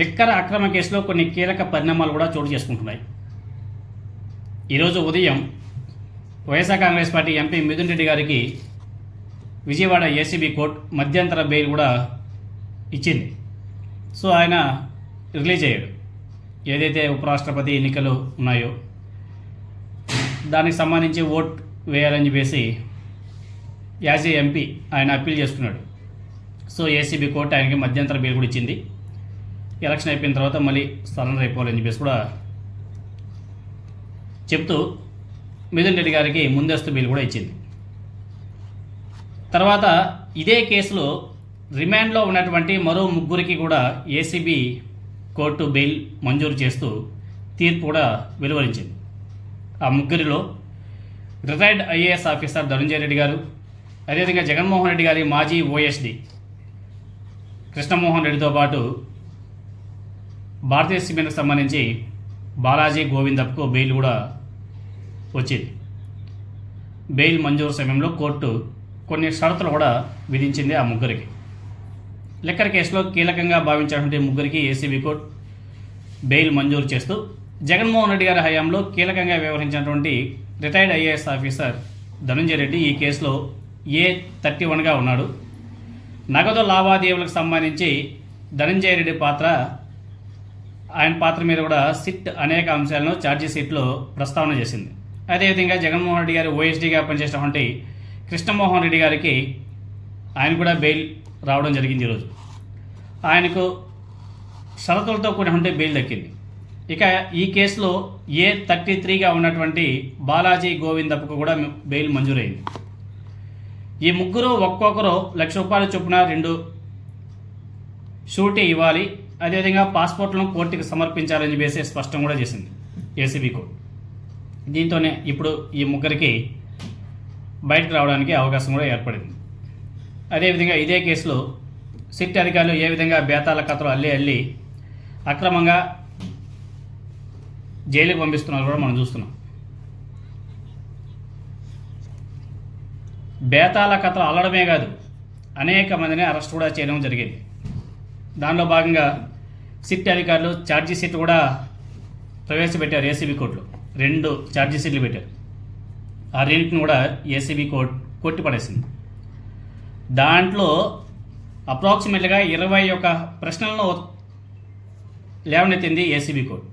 Liquor అక్రమ కేసులో కొన్ని కీలక పరిణామాలు కూడా చోటు చేసుకుంటున్నాయి. ఈరోజు ఉదయం YSR Congress party MP Mithun Reddy గారికి విజయవాడ ఏసీబీ కోర్టు మధ్యంతర బెయిల్ కూడా ఇచ్చింది. సో ఆయన రిలీజ్ అయ్యాడు. ఏదైతే ఉపరాష్ట్రపతి ఎన్నికలు ఉన్నాయో దానికి సంబంధించి ఓట్ వేయాలని చెప్పేసి యాజ్ ఏ ఎంపీ ఆయన అప్పీల్ చేసుకున్నాడు సో ఏసీబీ కోర్టు ఆయనకి మధ్యంతర బెయిల్ కూడా ఇచ్చింది. ఎలక్షన్ అయిపోయిన తర్వాత మళ్ళీ సరెండర్ అయిపోవాలని చెప్పేసి కూడా చెప్తూ మిథున్ రెడ్డి గారికి ముందస్తు బిల్ కూడా ఇచ్చింది. తర్వాత ఇదే కేసులో రిమాండ్లో ఉన్నటువంటి మరో ముగ్గురికి కూడా ఏసీబీ కోర్టు బెయిల్ మంజూరు చేస్తూ తీర్పు కూడా వెలువరించింది. ఆ ముగ్గురిలో retired IAS officer Dhanunjaya Reddy గారు అదేవిధంగా జగన్మోహన్ రెడ్డి గారి మాజీ ఓఎస్డి కృష్ణమోహన్ రెడ్డితో పాటు భారతీయ సిమెంట్కి సంబంధించి బాలాజీ గోవిందప్కు బెయిల్ కూడా వచ్చింది. బెయిల్ మంజూరు సమయంలో కోర్టు కొన్ని షరతులు కూడా విధించింది ఆ ముగ్గురికి. లిక్కర్ కేసులో కీలకంగా భావించినటువంటి ముగ్గురికి ఏసీబీ కోర్టు బెయిల్ మంజూరు చేస్తూ జగన్మోహన్ రెడ్డి గారి హయాంలో కీలకంగా వ్యవహరించినటువంటి retired IAS officer Dhananjaya Reddy ఈ కేసులో ఏ థర్టీ వన్గా ఉన్నాడు. నగదు లావాదేవీలకు సంబంధించి ధనంజయ రెడ్డి పాత్ర ఆయన పాత్ర మీద కూడా సిట్ అనేక అంశాలను ఛార్జీ సీట్లో ప్రస్తావన చేసింది. అదేవిధంగా జగన్మోహన్ రెడ్డి గారు ఓఎస్డీగా పనిచేసినటువంటి కృష్ణమోహన్ రెడ్డి గారికి ఆయన కూడా బెయిల్ రావడం జరిగింది ఈరోజు ఆయనకు షరతులతో కూడినటువంటి బెయిల్ దక్కింది. ఇక ఈ కేసులో ఏ థర్టీ త్రీగా ఉన్నటువంటి బాలాజీ గోవిందప్పకు కూడా బెయిల్ మంజూరైంది. ఈ ముగ్గురు ఒక్కొక్కరు లక్ష రూపాయల చొప్పున రెండు షూటీ ఇవ్వాలి. అదేవిధంగా పాస్పోర్ట్లను కోర్టుకి సమర్పించాలని చెప్పేసి స్పష్టం కూడా చేసింది ఏసీబీ కోర్టు. దీంతోనే ఇప్పుడు ఈ ముగ్గురికి బయటకు రావడానికి అవకాశం కూడా ఏర్పడింది. అదేవిధంగా ఇదే కేసులో సిట్ అధికారులు ఏ విధంగా బేతాల కథలు అల్లి అల్లి అక్రమంగా జైలుకి పంపిస్తున్నారు కూడా మనం చూస్తున్నాం. బేతాల కథలు అల్లడమే కాదు అనేక మందిని అరెస్ట్ కూడా చేయడం జరిగింది. దానిలో భాగంగా సిట్ అధికారులు ఛార్జీ షీట్ కూడా ప్రవేశపెట్టారు ఏసీబీ కోర్టులో. రెండు ఛార్జీ షీట్లు పెట్టారు. ఆ రెండింటిని కూడా ఏసీబీ కోర్టు కొట్టిపడేసింది దాంట్లో అప్రాక్సిమేట్గా ఇరవై ఒక ప్రశ్నలను లేవనెత్తింది ఏసీబీ కోర్టు.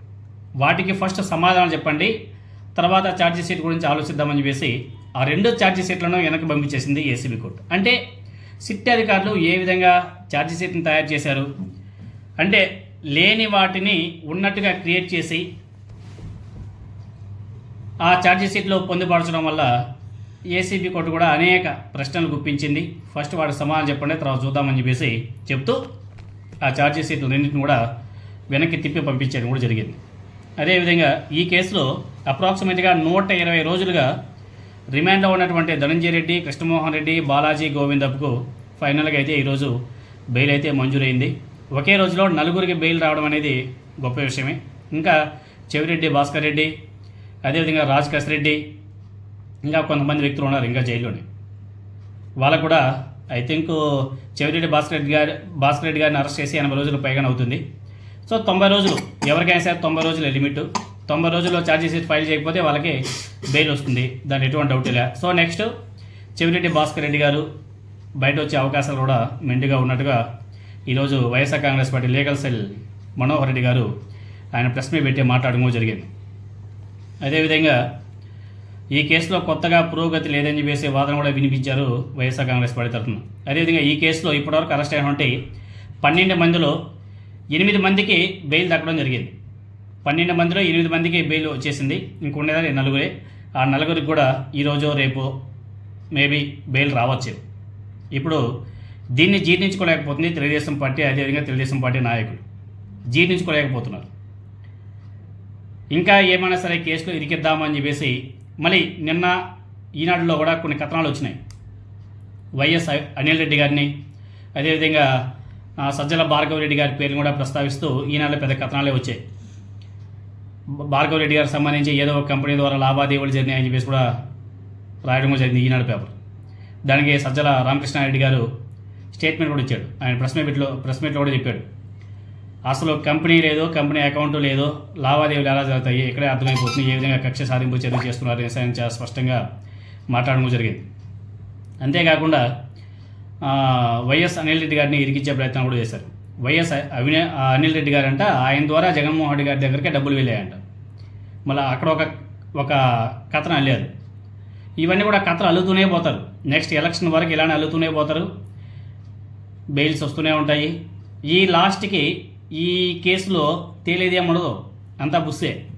వాటికి ఫస్ట్ సమాధానం చెప్పండి. తర్వాత ఛార్జీ షీట్ గురించి ఆలోచిద్దామని చెప్పేసి ఆ రెండు ఛార్జీ షీట్లను వెనక్కి పంపించేసింది ఏసీబీ కోర్టు. అంటే సిట్ అధికారులు ఏ విధంగా ఛార్జీ షీట్ని తయారు చేశారు? అంటే లేని వాటిని ఉన్నట్టుగా క్రియేట్ చేసి ఆ ఛార్జీ షీట్లో పొందుపరచడం వల్ల ఏసీబీ కోర్టు కూడా అనేక ప్రశ్నలు గుప్పించింది. ఫస్ట్ వాటి సమాధానం చెప్పండి తర్వాత చూద్దామని చెప్పేసి చెప్తూ ఆ ఛార్జీ షీట్లు రెండింటిని కూడా వెనక్కి తిప్పి పంపించడం కూడా జరిగింది. అదేవిధంగా ఈ కేసులో అప్రాక్సిమేట్గా నూట ఇరవై రోజులుగా రిమాండ్లో ఉన్నటువంటి ధనంజయ రెడ్డి కృష్ణమోహన్ రెడ్డి బాలాజీ గోవిందప్కు ఫైనల్గా అయితే ఈరోజు బెయిల్ అయితే మంజూరైంది. ఒకే రోజులో నలుగురికి బెయిల్ రావడం అనేది గొప్ప విషయమే. ఇంకా చెవిరెడ్డి భాస్కర్ రెడ్డి అదేవిధంగా రాజ్ రెడ్డి ఇంకా కొంతమంది వ్యక్తులు ఉన్నారు ఇంకా జైల్లోనే. వాళ్ళకు కూడా ఐ థింక్ చెవిరెడ్డి భాస్కర్ రెడ్డి గారి భాస్కర్ రెడ్డి గారిని అరెస్ట్ చేసి ఎనభై రోజులు పైగానే అవుతుంది. సో తొంభై రోజులు ఎవరికైనా సరే తొంభై రోజుల లిమిట్. తొంభై రోజుల్లో ఛార్జెస్ ఫైల్ చేయకపోతే వాళ్ళకి బెయిల్ వస్తుంది. దాని ఎటువంటి డౌట్ లే. సో నెక్స్ట్ చెవిరెడ్డి భాస్కర్ రెడ్డి గారు బయట వచ్చే అవకాశాలు కూడా మెండుగా ఉన్నట్టుగా ఈరోజు YSR Congress party legal cell Manohar Reddy గారు ఆయన ప్రెస్ మీట్ పెట్టి మాట్లాడడం జరిగింది. అదేవిధంగా ఈ కేసులో కొత్తగా పురోగతి లేదని చెప్పేసి వాదన కూడా వినిపించారు వైఎస్ఆర్ కాంగ్రెస్ పార్టీ తరఫున. అదేవిధంగా ఈ కేసులో ఇప్పటివరకు అరెస్ట్ అయినటువంటి పన్నెండు మందిలో ఎనిమిది మందికి బెయిల్ దక్కడం జరిగింది. పన్నెండు మందిలో ఎనిమిది మందికి బెయిల్ వచ్చేసింది. ఇంకొండేదాన్ని నలుగురే. ఆ నలుగురికి కూడా ఈరోజు రేపు మేబీ బెయిల్ రావచ్చు. ఇప్పుడు దీన్ని జీర్ణించుకోలేకపోతుంది తెలుగుదేశం పార్టీ అదేవిధంగా తెలుగుదేశం పార్టీ నాయకులు. జీర్ణించుకోలేకపోతున్నారు. ఇంకా ఏమైనా సరే కేసులో ఇరికిద్దామని చెప్పేసి మళ్ళీ నిన్న ఈనాడులో కూడా కొన్ని కథనాలు వచ్చినాయి. వైఎస్ అనిల్ రెడ్డి గారిని అదేవిధంగా సజ్జల భార్గవ రెడ్డి గారి పేరుని కూడా ప్రస్తావిస్తూ ఈనాడులో పెద్ద కథనాలే వచ్చాయి. భార్గవ రెడ్డి గారికి సంబంధించి ఏదో ఒక కంపెనీ ద్వారా లావాదేవీలు జరిగినాయని చెప్పేసి కూడా రాయడం జరిగింది ఈనాడు పేపర్. దానికి సజ్జల రామకృష్ణారెడ్డి గారు స్టేట్మెంట్ కూడా ఇచ్చాడు. ఆయన ప్రెస్ మీట్లో ప్రెస్ మీట్లో కూడా చెప్పాడు. అసలు కంపెనీ లేదో కంపెనీ అకౌంట్ లేదో లావాదేవీలు ఎలా జరుగుతాయి ఇక్కడే అర్థమైపోతుంది ఏ విధంగా కక్ష సాధింపు చర్య చేస్తున్నారు అని చాలా స్పష్టంగా మాట్లాడడం జరిగింది. అంతేకాకుండా వైఎస్ అనిల్ రెడ్డి గారిని ఇరికించే ప్రయత్నం కూడా చేశారు. వైఎస్ అవినే అనిల్ రెడ్డి గారు అంట ఆయన ద్వారా జగన్మోహన్ రెడ్డి గారి దగ్గరికి డబ్బులు వెళ్ళాయంట. మళ్ళీ అక్కడ ఒక ఒక కథను అల్లారు. ఇవన్నీ కూడా కథలు అల్లుతూనే పోతారు. నెక్స్ట్ ఎలక్షన్ వరకు ఇలానే అల్లుతూనే పోతారు. బెయిల్స్ వస్తూనే ఉంటాయి. ఈ లాస్ట్కి ఈ కేసులో తేలేదేం ఉండదు. అంతా బుస్సే.